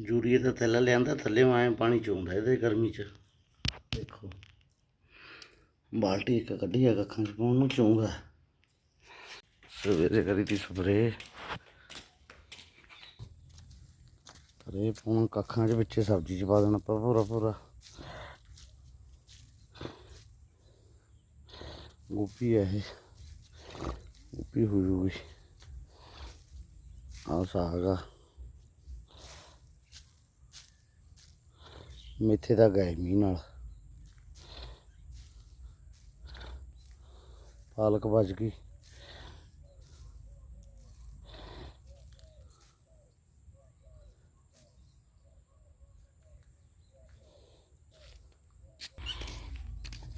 ਜੂਰੀਏ ਦਾ ਥੈਲਾ ਲਿਆਂਦਾ, ਥੱਲੇ ਆਏ ਪਾਣੀ ਚੋਂਦਾ ਇਹਦੇ ਗਰਮੀ ਚ। ਦੇਖੋ, ਬਾਲਟੀ ਇੱਕ ਕੱਢੀ ਆ ਕੱਖਾਂ ਚ ਪਾਉਣ ਨੂੰ ਚੋਂਦਾ। ਸਵੇਰੇ ਕਰੀ ਤੀ ਸਪਰੇ ਰੇ ਪਾਉਣ, ਕੱਖਾਂ ਚ ਵਿੱਚੇ ਸਬਜ਼ੀ ਚ ਪਾ ਦੇਣਾ ਆਪਾਂ ਪੂਰਾ ਪੂਰਾ। ਗੋਭੀ ਹੈ ਇਹ। ਗੋਪੀ ਹੋ ਜੂਗੀ। ਆ ਸਾਗ ਆ। ਮੇਥੇ ਦਾ ਗਏ ਮੀਂਹ ਨਾਲ। ਪਾਲਕ ਵੱਜ ਗਈ।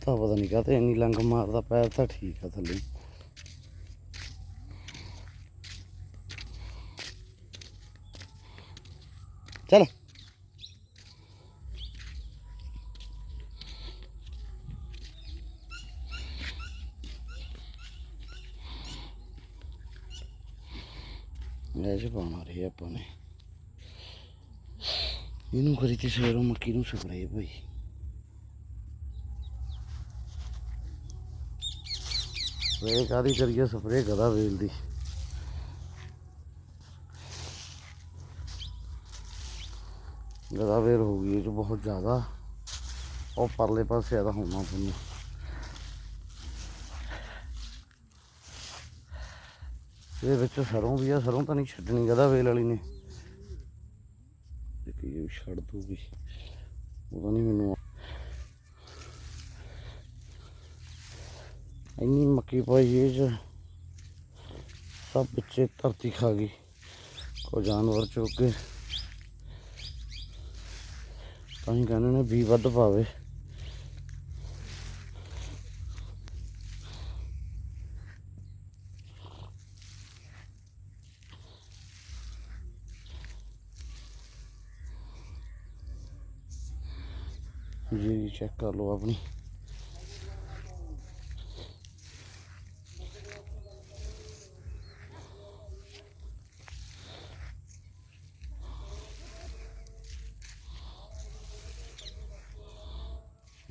ਤਾਂ ਪਤਾ ਨਹੀਂ ਕਾਹਤੇ ਇੰਨੀ ਲੰਗ ਮਾਰਦਾ, ਪੈਰ ਤਾਂ ਠੀਕ ਆ ਥੱਲੇ। ਚਲ। ਇਹ ਪਾਉਣਾ ਰਹੀ ਆਪਾਂ ਨੇ ਇਹਨੂੰ ਕਰੀ ਤੀ ਸਵੇਰੋਂ ਮੱਕੀ ਨੂੰ ਸਪਰੇ ਭਾਈ ਸਪਰੇਅ ਕਾਦੀ ਕਰੀਏ ਸਪਰੇ ਗਦਾ ਵੇਲ ਦੀ ਗਦਾ ਵੇਲ ਹੋ ਗਈ ਇਹ ਚ ਬਹੁਤ ਜ਼ਿਆਦਾ ਉਹ ਪਰਲੇ ਪਾਸੇ ਆਦਾ ਹੋਣਾ ਤੁਹਾਨੂੰ ਇਹਦੇ ਵਿੱਚ ਸਰੋਂ ਵੀ ਆ, ਸਰੋਂ ਤਾਂ ਨਹੀਂ ਛੱਡਣੀ ਗਦਾ ਵੇਲ ਵਾਲੀ ਨੇ। ਦੇਖੀ ਇਹ ਛੱਡ ਦੂਗੀ। ਉਹਦਾ ਨਹੀਂ ਮੈਨੂੰ ਇੰਨੀ ਮੱਕੀ ਪਾਈ ਇਹ ਚ। ਸਭ ਵਿੱਚੇ ਧਰਤੀ ਖਾ ਗਈ। ਕੋ ਜਾਨਵਰ ਚੁੱਕ ਕੇ। ਤਾਂ ਹੀ ਕਹਿੰਦੇ ਨੇ ਵੀ ਵੱਧ ਪਾਵੇ। ਜੀ ਚੈੱਕ ਕਰ ਲਓ ਆਪਣੀ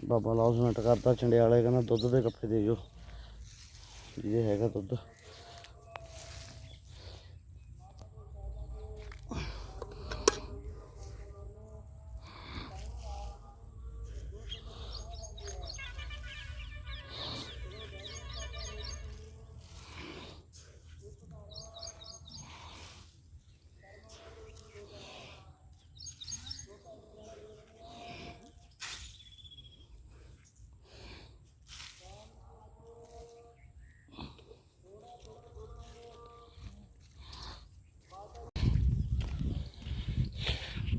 ਬਾਬਾ ਲਾਉਸਮੈਂਟ ਕਰਦਾ ਚੰਡਿਆਲੇ ਕਹਿੰਦਾ ਦੁੱਧ ਦੇ ਕੱਪੇ ਦੇ ਜੋ ਇਹ ਹੈਗਾ ਦੁੱਧ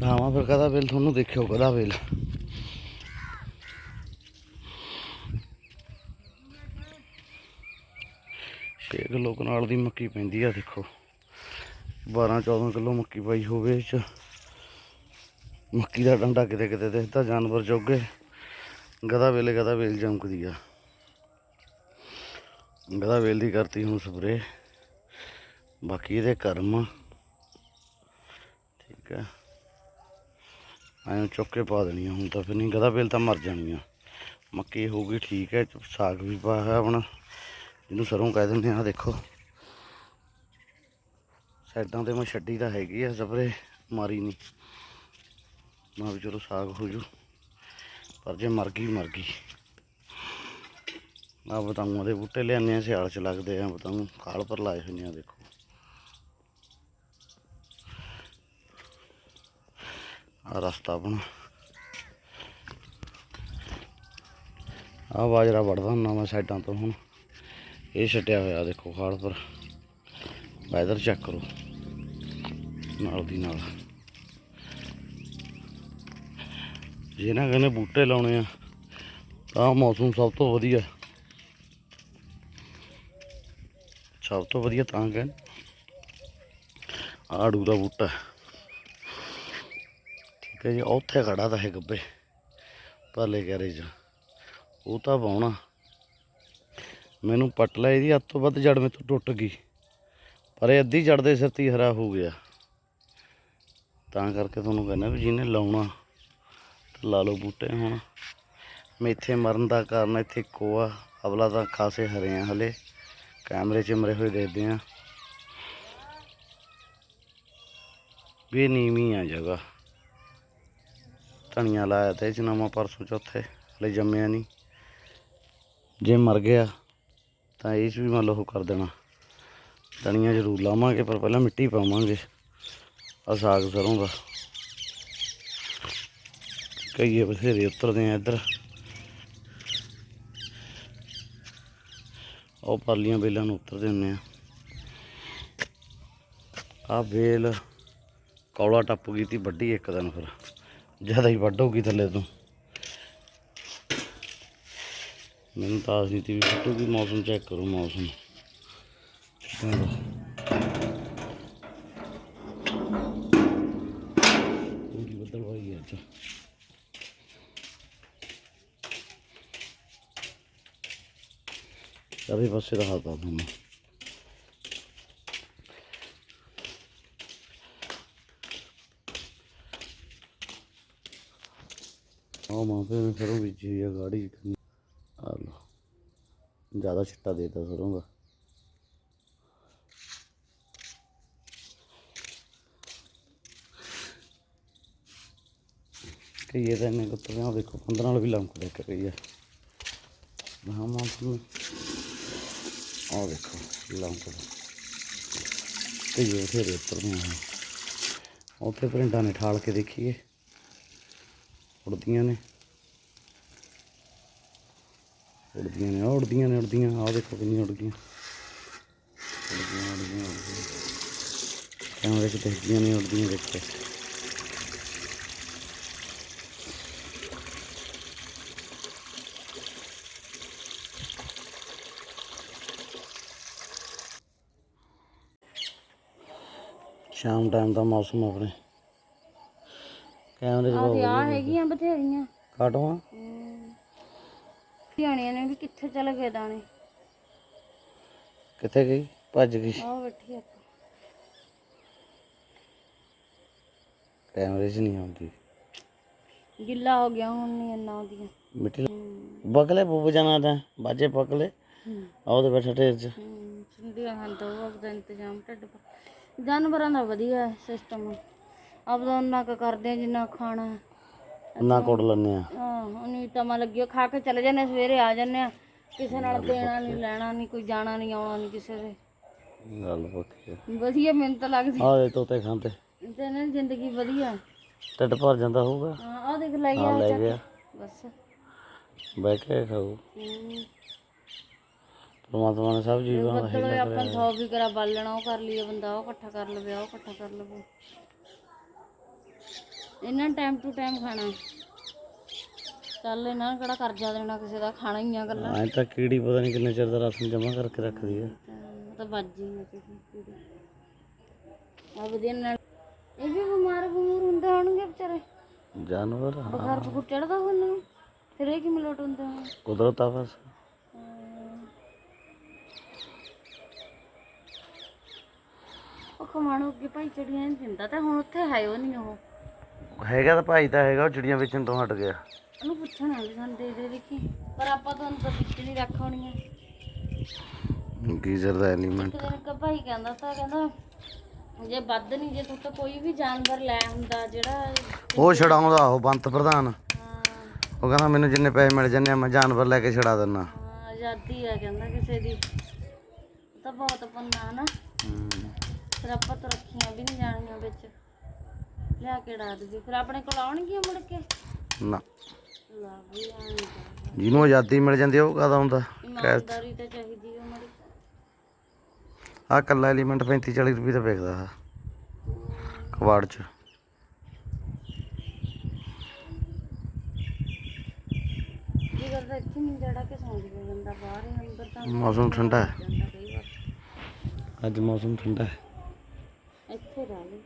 ਧਾਵਾ ਫਿਰ ਕਦਾ ਵੇਲ, ਤੁਹਾਨੂੰ ਦੇਖਿਓ ਕਦਾ ਵੇਲ। ਛੇ ਕਿਲੋ ਕਨਾਲ ਦੀ ਮੱਕੀ ਪੈਂਦੀ ਆ, ਦੇਖੋ। 12 14 ਕਿਲੋ ਮੱਕੀ ਪਾਈ ਹੋਵੇ ਚ। ਮੱਕੀ ਦਾ ਡੰਡਾ ਕਿਤੇ ਕਿਤੇ ਦਿਖਦਾ ਜਾਨਵਰ ਜੋਗੇ। ਗਦਾ ਵੇਲੇ ਗਦਾ ਵੇਲ ਜੰਕਦੀ ਆ। ਗਦਾ ਵੇਲ ਦੀ ਕਰਤੀ ਹੁਣ ਸਪਰੇ। ਬਾਕੀ ਇਹਦੇ ਕਰਮ ਠੀਕ ਹੈ ਐਂ ਚੁੱਕ ਕੇ ਪਾ ਦੇਣੀ ਆ ਹੁਣ ਤਾਂ ਫਿਰ ਨਹੀਂ ਗਦਾ ਵੇਲ ਤਾਂ ਮਰ ਜਾਣੀ ਆ ਮੱਕੀ ਹੋ ਗਈ ਠੀਕ ਹੈ, ਸਾਗ ਵੀ ਪਾਇਆ ਹੋਇਆ ਆਪਣਾ। ਜਿਹਨੂੰ ਸਰੋਂ ਕਹਿ ਦਿੰਦੇ ਆ ਦੇਖੋ। ਸਾਈਡਾਂ ਤੇ ਮੈਂ ਛੱਡੀ ਤਾਂ ਹੈਗੀ ਆ, ਸਪਰੇ, ਮਾਰੀ ਨਹੀਂ। ਮੈਂ ਵੀ ਚਲੋ ਸਾਗ ਹੋ ਜੂ। ਪਰ ਜੇ ਮਰ ਗਈ ਮਰ ਗਈ। ਆ ਬਤਾਊਆਂ ਦੇ ਬੂਟੇ ਲਿਆਨੇ ਆ ਸਿਆਲ ਚ ਲੱਗਦੇ ਆ, ਬਤਾਊ ਖਾਲ ਪਰ ਲਾਏ ਹੋਏ ਨੇ ਆ, ਦੇਖੋ। ਆ ਰਸਤਾ ਆਪਣਾ। ਆ ਬਾਜਰਾ ਵੜਦਾ ਹੁੰਦਾ ਮੈਂ ਸਾਈਡਾਂ ਤੋਂ ਹੁਣ। ਇਹ ਛੱਡਿਆ ਹੋਇਆ ਦੇਖੋ ਖਾਲ ਪਰ। ਵੈਦਰ ਚੈੱਕ ਕਰੋ। ਨਾਲ ਦੀ ਨਾਲ। ਜੇ ਨਾ ਕਹਿੰਦੇ ਬੂਟੇ ਲਾਉਣੇ ਆ, ਤਾਂ ਮੌਸਮ ਸਭ ਤੋਂ ਵਧੀਆ। ਸਭ ਤੋਂ ਵਧੀਆ ਤਾਂ ਕਹਿੰਦੇ ਆੜੂ ਦਾ ਬੂਟਾ। ਠੀਕ ਜੀ ਉੱਥੇ ਖੜਾ ਤਾਂ ਹੈ ਗੱਬੇ ਪਰਲੇ ਗੈਰੇ 'ਚ। ਉਹ ਤਾਂ ਵਾਉਣਾ ਮੈਨੂੰ ਪੱਟ ਲਿਆ ਇਹਦੀ, ਅੱਧ ਤੋਂ ਵੱਧ ਜੜ ਮੇ ਤੋਂ ਟੁੱਟ ਗਈ। ਪਰ ਇਹ ਅੱਧੀ ਜੜ ਦੇ ਸਿਰ ਤੇ ਹਰਾ ਹੋ ਗਿਆ। ਤਾਂ ਕਰਕੇ ਤੁਹਾਨੂੰ ਕਹਿੰਦਾ ਵੀ ਜਿਹਨੇ ਲਾਉਣਾ ਲਾ ਲਓ ਬੂਟੇ ਹੁਣ। ਮੇਥੇ ਮਰਨ ਦਾ ਕਾਰਨ ਇੱਥੇ ਕੋਆ ਆ। ਅਵਲਾ ਤਾਂ ਖਾਸੇ ਹਰੇ ਆ ਹਲੇ। ਕੈਮਰੇ 'ਚ ਮਰੇ ਹੋਏ ਦੇਖਦੇ ਆ। ਵੀ ਨੀਵੀਂ ਆ ਜਗ੍ਹਾ। ਧਨੀਆ ਲਾਇਆ ਤੇ ਇਹ 'ਚ ਨਵਾਂ ਪਰਸੋਂ ਚੌਥੇ, ਹਲੇ ਜੰਮਿਆ ਨਹੀਂ। ਜੇ ਮਰ ਗਿਆ, ਤਾਂ ਇਹ 'ਚ ਵੀ ਮੰਨ ਲਓ ਉਹ ਕਰ ਦੇਣਾ। ਧਨੀਆ ਜ਼ਰੂਰ ਲਾਵਾਂਗੇ, ਪਰ ਪਹਿਲਾਂ ਮਿੱਟੀ ਪਾਵਾਂਗੇ ਆ ਸਾਗ ਸਰੋਂ ਦਾ। ਕਈਏ ਬਥੇਰੇ ਉਤਰਦੇ ਆ ਇੱਧਰ। ਉਹ ਪਰਲੀਆਂ ਬੇਲਾਂ ਨੂੰ ਉਤਰਦੇ ਹੁੰਦੇ ਆ। ਆ ਬੇਲ ਕੌਲਾ ਟੱਪ ਗਈ ਤੀ ਵੱਡੀ ਇੱਕ ਦਿਨ ਫਿਰ। ਜ਼ਿਆਦਾ ਹੀ ਵੱਢ ਹੋ ਥੱਲੇ ਤੋਂ। ਮੈਨੂੰ ਤਾਂ ਆਸ ਨਹੀਂ ਤੀ ਵੀ ਫੁੱਟੂਗੀ ਮੌਸਮ ਚੈੱਕ ਕਰੋ ਮੌਸਮ। ਪੂਰੀ ਬੱਦਲ ਹੋਈ ਅੱਜ। ਚਾਰੇ ਪਾਸੇ ਦਾ ਹਾਲ ਤਾਂ ਤੁਹਾਨੂੰ। ਉਹ ਮਾਂ ਪੇ ਸਰੋਂ ਬੀਜੀ ਹੋਈ ਆ, ਗਾੜੀ ਆ ਲੋ ਜ਼ਿਆਦਾ ਛਿੱਟਾ ਦੇਤਾ ਸਰੋਂ ਦਾ। ਕਈਏ ਤਾਂ ਇੰਨੇ ਕੁੱਤੇ ਆ ਦੇਖੋ 15 ਨਾਲ ਵੀ ਲੰਕ ਦੇ ਕੇ ਗਈ ਆ। ਹਾਂ ਮਾਂ ਤੁਹਾਨੂੰ ਆ ਦੇਖੋ ਲੰਕ ਕਈਏ ਫੇਰ ਉੱਤਰ ਨੂੰ ਉੱਥੇ ਪ੍ਰਿੰਟਾਂ ਨੇ ਠਾਲ ਕੇ ਦੇਖੀਏ। ਉੜਦੀਆਂ ਨੇ। ਉੜਦੀਆਂ ਨੇ ਆਹ ਉੜਦੀਆਂ ਨੇ, ਉੜਦੀਆਂ। ਆਹ ਦੇਖੋ ਕਿੰਨੀਆਂ ਉੜ ਗਈਆਂ ਉੜਦੀਆਂ ਉੜਦੀਆਂ। ਕੈਮਰੇ 'ਚ ਦੇਖਦੀਆਂ ਨੇ ਉੜਦੀਆਂ ਦੇਖੋ ਸ਼ਾਮ ਟਾਈਮ ਦਾ ਮੌਸਮ ਆਪਣੇ ਕੈਮਰੇ 'ਚ ਬਹੁਤ ਆ ਹੈਗੀਆਂ ਬਥੇਰੀਆਂ। ਕਾਟਵਾ ਧਿਆਣੀਆਂ ਨੇ ਵੀ ਕਿੱਥੇ ਚਲੇ ਗਏ ਦਾਣੇ। ਕਿੱਥੇ ਗਈ? ਭੱਜ ਗਈ। ਆਹ ਬੈਠੀ ਆ। ਕੈਮਰੇ 'ਚ ਨਹੀਂ ਆਉਂਦੀ। ਗਿੱਲਾ ਹੋ ਗਿਆ ਹੁਣ ਨਹੀਂ ਇੰਨਾ ਆਉਂਦੀਆਂ। ਮਿੱਟੀ ਬਕਲੇ ਬੁੱਬ ਜਾਣਾ ਤਾਂ ਬਾਜੇ ਪਕਲੇ। ਆਹ ਉਹਦੇ ਬੈਠਾ ਢੇਰ 'ਚ। ਹਨ ਦਾ ਇੰਤਜ਼ਾਮ ਢਿੱਡ ਜਾਨਵਰਾਂ ਦਾ ਵਧੀਆ ਸਿਸਟਮ ਆਪਦਾ ਉਹਨਾਂ ਕੁ ਕਰਦੇ ਆ ਜਿੰਨਾ ਖਾਣਾ ਹੈ। ਨਾ ਕੋੜ ਲੈਂਦੇ ਆ। ਹਾਂ ਉਹਨੀ ਤਮਾ ਲੱਗਿਓ ਖਾ ਕੇ ਚਲੇ ਜਾਂਦੇ ਆ, ਸਵੇਰੇ ਆ ਜਾਂਦੇ ਆ। ਕਿਸੇ ਨਾਲ ਦੇਣਾ ਨਹੀਂ ਲੈਣਾ ਨਹੀਂ ਕੋਈ ਜਾਣਾ ਨਹੀਂ ਆਉਣਾ ਨਹੀਂ ਕਿਸੇ ਦੇ। ਗੱਲ ਪੱਕੀ ਆ। ਵਧੀਆ ਮੈਨੂੰ ਤਾਂ ਲੱਗਦੀ। ਆਹ ਦੇ ਤੋਤੇ ਖਾਂਦੇ। ਤੇ ਨਾ ਜ਼ਿੰਦਗੀ ਵਧੀਆ। ਢਿੱਡ ਭਰ ਜਾਂਦਾ ਹੋਊਗਾ। ਹਾਂ ਆਹ ਦੇਖ ਲੈ ਆ ਗਿਆ ਲੈ ਗਿਆ। ਬਸ। ਬਹਿ ਕੇ ਖਾਊ। ਹਮ। ਪਰਮਾਤਮਾ ਨੇ ਸਭ ਜੀਵਾਂ ਦਾ ਬੱਦਲ ਹੋਏ ਆਪਾਂ ਸੌ ਵੀ ਕਰਾ ਬਾਲਣਾ ਉਹ ਕਰ ਲਈਏ ਬੰਦਾ ਉਹ ਇਕੱਠਾ ਕਰ ਲਵੇ ਉਹ ਇਕੱਠਾ ਕਰ ਲਵੇ। ਇਹਨਾਂ ਟਾਈਮ ਟੂ ਟਾਈਮ ਖਾਣਾ ਚੱਲ ਇਹਨਾਂ ਨੂੰ ਕਿਹੜਾ ਕਰਜ਼ਾ ਦੇਣਾ ਕਿਸੇ ਦਾ ਖਾਣਾ ਹੀ ਆ ਗੱਲਾਂ ਐਂ ਤਾਂ ਕੀੜੀ ਪਤਾ ਨਹੀਂ ਕਿੰਨੇ ਚਿਰ ਦਾ ਰਾਸ਼ਨ ਜਮਾ ਕਰਕੇ ਰੱਖਦੀ ਆ ਉਹ ਤਾਂ ਵੱਜ ਹੀ ਨਾ ਕਿਸੇ ਆ ਵਧੀਆ ਨਾਲ ਇਹ ਵੀ ਬਿਮਾਰ ਬਮੂਰ ਹੁੰਦੇ ਹੋਣਗੇ ਵਿਚਾਰੇ ਜਾਨਵਰ ਹਾਂ, ਬੁਖਾਰ ਬੁਖਾਰ ਚੜਦਾ ਉਹਨਾਂ ਨੂੰ ਫਿਰ ਇਹ ਕਿਵੇਂ ਲੋਟ ਹੁੰਦਾ ਹੋਣਾ? ਕੁਦਰਤ ਆ ਬਸ ਉਹ ਕਮਾਣੋ ਅੱਗੇ ਭਾਈ ਚੜੀਆਂ ਨਹੀਂ ਦਿੰਦਾ ਤੇ ਹੁਣ ਉੱਥੇ ਹੈ ਉਹ ਨਹੀਂ ਉਹ ਹੈਗਾ ਤਾਂ ਭਾਈ ਤਾਂ ਹੈਗਾ ਉਹ ਚਿੜੀਆਂ ਵੇਚਣ ਤੋਂ ਹਟ ਗਿਆ। ਉਹਨੂੰ ਪੁੱਛਣਾ ਵੀ ਸਾਨੂੰ ਦੇ ਦੇ ਦੇਖੀ। ਪਰ ਆਪਾਂ ਤੁਹਾਨੂੰ ਤਾਂ ਵਿੱਚ ਨਹੀਂ ਰੱਖ ਹੋਣੀਆਂ ਗੀਜ਼ਰ ਦਾ ਐਲੀਮੈਂਟ ਇੱਕ ਦਿਨ ਇੱਕ ਭਾਈ ਕਹਿੰਦਾ ਤਾਂ ਕਹਿੰਦਾ ਜੇ ਵੱਧ ਨਹੀਂ ਜੇ ਤੁਹਾਡੇ ਕੋਈ ਵੀ ਜਾਨਵਰ ਲੈ ਹੁੰਦਾ ਜਿਹੜਾ ਉਹ ਛਡਾਉਂਦਾ ਉਹ ਬੰਤ ਪ੍ਰਧਾਨ। ਹਾਂ, ਉਹ ਕਹਿੰਦਾ ਮੈਨੂੰ ਜਿੰਨੇ ਪੈਸੇ ਮਿਲ ਜਾਂਦੇ ਆ ਮੈਂ ਜਾਨਵਰ ਲੈ ਕੇ ਛਡਾ ਦਿੰਦਾ ਹਾਂ, ਆਜ਼ਾਦੀ ਆ ਕਹਿੰਦਾ ਕਿਸੇ ਦੀ। ਉਹ ਤਾਂ ਬਹੁਤ ਪੰਨਾ ਨਾ ਫਿਰ ਆਪਾਂ ਤਾਂ ਰੱਖੀਆਂ ਵੀ ਨਹੀਂ ਜਾਣੀਆਂ ਵਿੱਚ। ਲਿਆ ਕੇ ਡਾ ਦਈਏ ਫਿਰ ਆਪਣੇ ਕੋਲ ਆਉਣਗੀਆਂ ਮੁੜ ਕੇ? ਨਾ। ਲਾ ਵੀ ਆਉਣੀ ਤਾਂ। ਜਿਹਨੂੰ ਆਜ਼ਾਦੀ ਮਿਲ ਜਾਂਦੀ ਆ ਉਹ ਕਦਾ ਹੁੰਦਾ? ਇਮਾਨਦਾਰੀ ਤਾਂ ਚਾਹੀਦੀ ਉਹ ਮੜੀ। ਆ ਕੱਲਾ ਐਲੀਮੈਂਟ 35 40 ਰੁਪਏ ਦਾ ਵਿਕਦਾ ਆ। ਕਵਾੜ ਚ। ਜੀ ਕਰਦਾ? ਇੱਥੇ ਨਹੀਂ ਜੜਾ ਕੇ ਸੌਂ ਜਾਵੇ ਬੰਦਾ ਬਾਹਰ ਹੀ ਅੰਦਰ ਤਾਂ ਮੌਸਮ ਠੰਡਾ ਹੈ। ਜਾਂਦਾ ਕਈ ਵਾਰ। ਅੱਜ ਮੌਸਮ ਠੰਡਾ ਹੈ। ਇੱਥੇ ਰਹਿ ਲਈ